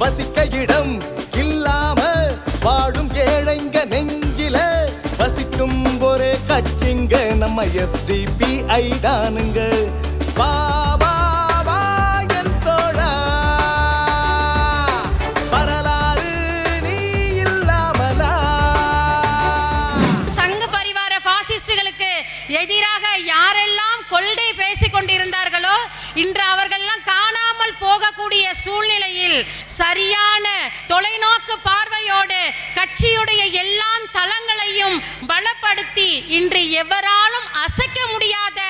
வசிக்க இடம் இல்லாம வாடும் ஏழைங்க நெஞ்சில வசிக்கும் ஒரே கட்சிங்க நம்ம எஸ்டிபி ஐதானுங்க வா சங்க பரிவார எதிராக யாரெல்லாம் கொள்கை பேசிக் கொண்டிருந்தார்களோ இன்று சூழ்நிலையில் சரியான தொலைநோக்கு பார்வையோடு கட்சியுடைய எல்லா தளங்களையும் பலப்படுத்தி இன்று எவராலும் அசைக்க முடியாத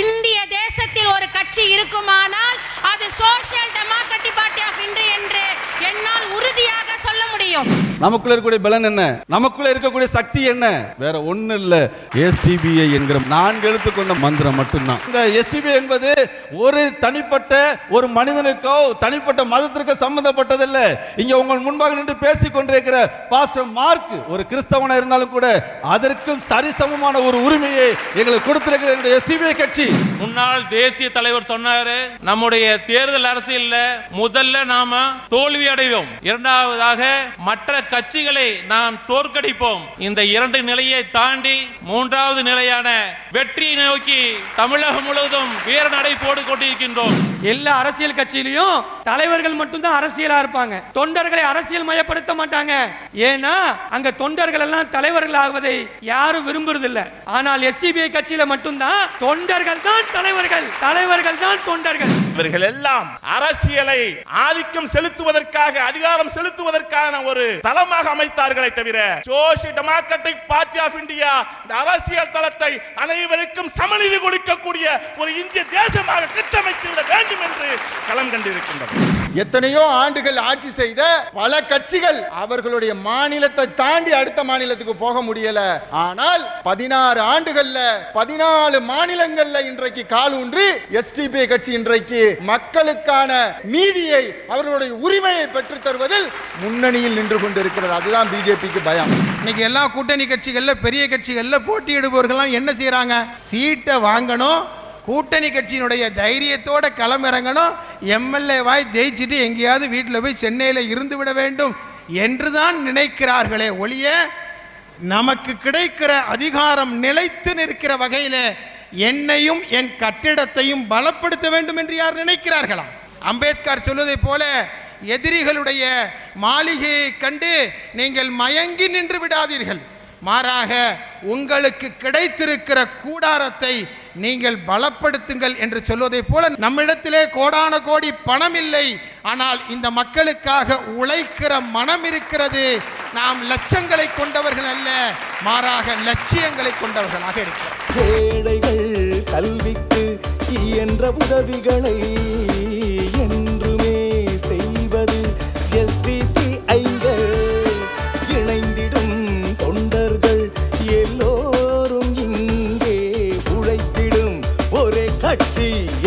இந்திய தேசத்தில் ஒரு கட்சி இருக்குமானால் அது சோசியல் டெமோக்ராட்டிக் பார்ட்டி ஆஃப் இன்று என்று என்னால் உறுதியாக சொல்ல முடியும். நமக்குள்ள இருக்கக்கூடிய பலன் என்ன? நமக்குள்ள இருக்கக்கூடிய சக்தி என்ன? வேற ஒண்ணு இல்ல. எஸ்டிபிஐ என்கிற நான்கு எழுத்து கொண்ட மந்திரம் மட்டும்தான். இந்த எஸ்டிபிஐ என்பது ஒரு தனிப்பட்ட ஒரு மனிதனுக்கோ தனிப்பட்ட மதத்திற்கோ சம்பந்தப்பட்டதல்ல. இங்க உங்கள் முன்பாக நின்று பேசிக் கொண்டிருக்கிற பாஸ்டர் மார்க் ஒரு கிறிஸ்தவனா இருந்தாலும் கூட அதற்கும் சரிசமமான ஒரு உரிமையை எங்களுக்கு கொடுத்திருக்கிற எங்களுடைய எஸ்டிபிஐ கட்சி. முன்னாள் தேசிய தலைவர் சொன்னாரு நம்முடைய தேர்தல் அரசியல்ல முதல்ல நாம தோல்வி அடைவோம். இரண்டாவதாக மற்ற கட்சிகளை நாம் தோற்கடிப்போம். இந்த இரண்டு நிலையை தாண்டி மூன்றாவது நிலையான வெற்றியை நோக்கி தமிழகம் முழுவதும் வீர நடை போடு கொண்டிருக்கின்றோம் எல்லா அரசியல் கட்சியிலையும் தலைவர்கள் மட்டும்தான் அரசியலா இருப்பாங்க. தொண்டர்களை அரசியல் மயப்படுத்த மாட்டாங்க. ஏன்னா அங்க தொண்டர்கள் எல்லாம் தலைவர்கள் ஆகுவதை யாரும் விரும்புறதில்ல. ஆனால் எஸ்டிபிஐ கட்சியில மட்டும்தான் தொண்டர்கள் தான் தலைவர்கள். தலைவர்கள் தான் தொண்டர்கள். இவர்கள் எல்லாம் அரசியலை ஆதிக்கம் செலுத்துவதற்காக அதிகாரம் செலுத்துவதற்கான ஒரு தளமாக அமைத்தார்களே தவிர social democratic party of India இந்த அரசியல் தளத்தை அனைவருக்கும் சமநிதி கொடுக்கக்கூடிய ஒரு இந்திய தேசமாக கட்டமைத்து விட வேண்டும் என்று களம் கண்டிருக்கின்றது. எத்தனையோ ஆண்டுகள் ஆட்சி செய்த பல கட்சிகள் அவர்களுடைய மாநிலத்தை தாண்டி அடுத்த மாநிலத்துக்கு போக முடியல. ஆனால் பதினாறு ஆண்டுகள்ல பதினாலு மாநிலங்கள்ல இன்றைக்கு கால் ஊன்றி எஸ்டிபி கட்சி இன்றைக்கு மக்களுக்கான நீதியை அவர்களுடைய உரிமையை பெற்றுத் தருவதில் முன்னணியில் நின்று கொண்டிருக்கிறது. அதுதான் பிஜேபிக்கு பயம். இன்னைக்கு எல்லா கூட்டணி கட்சிகளில் பெரிய கட்சிகளில் போட்டியிடுபவர்கள்லாம் என்ன செய்கிறாங்க சீட்டை வாங்கணும் கூட்டணி கட்சியினுடைய தைரியத்தோட களமிறங்கணும் எம்எல்ஏ வாய் ஜெயிச்சுட்டு எங்கேயாவது வீட்டில் போய் சென்னையில் இருந்து விட வேண்டும் என்று தான் நினைக்கிறார்களே ஒழிய நமக்கு கிடைக்கிற அதிகாரம் நிலைத்து நிற்கிற வகையில் என்னையும் என் கட்டிடத்தையும் பலப்படுத்த வேண்டும் என்று யார் நினைக்கிறார்களா? அம்பேத்கர் சொல்வதை போல எதிரிகளுடைய மாளிகையை கண்டு நீங்கள் மயங்கி நின்று விடாதீர்கள். மாறாக உங்களுக்கு கிடைத்திருக்கிற கூடாரத்தை நீங்கள் பலப்படுத்துங்கள் என்று சொல்வதைப் போல நம்மிடத்திலே கோடான கோடி பணம் இல்லை. ஆனால் இந்த மக்களுக்காக உழைக்கிற மனம் இருக்கிறது. நாம் லட்சங்களை கொண்டவர்கள் அல்ல மாறாக லட்சியங்களை கொண்டவர்களாக இருக்கிறோம். ஏழைகள் கல்விக்கு என்ற உதவிகளை கட்சி எஸ்டி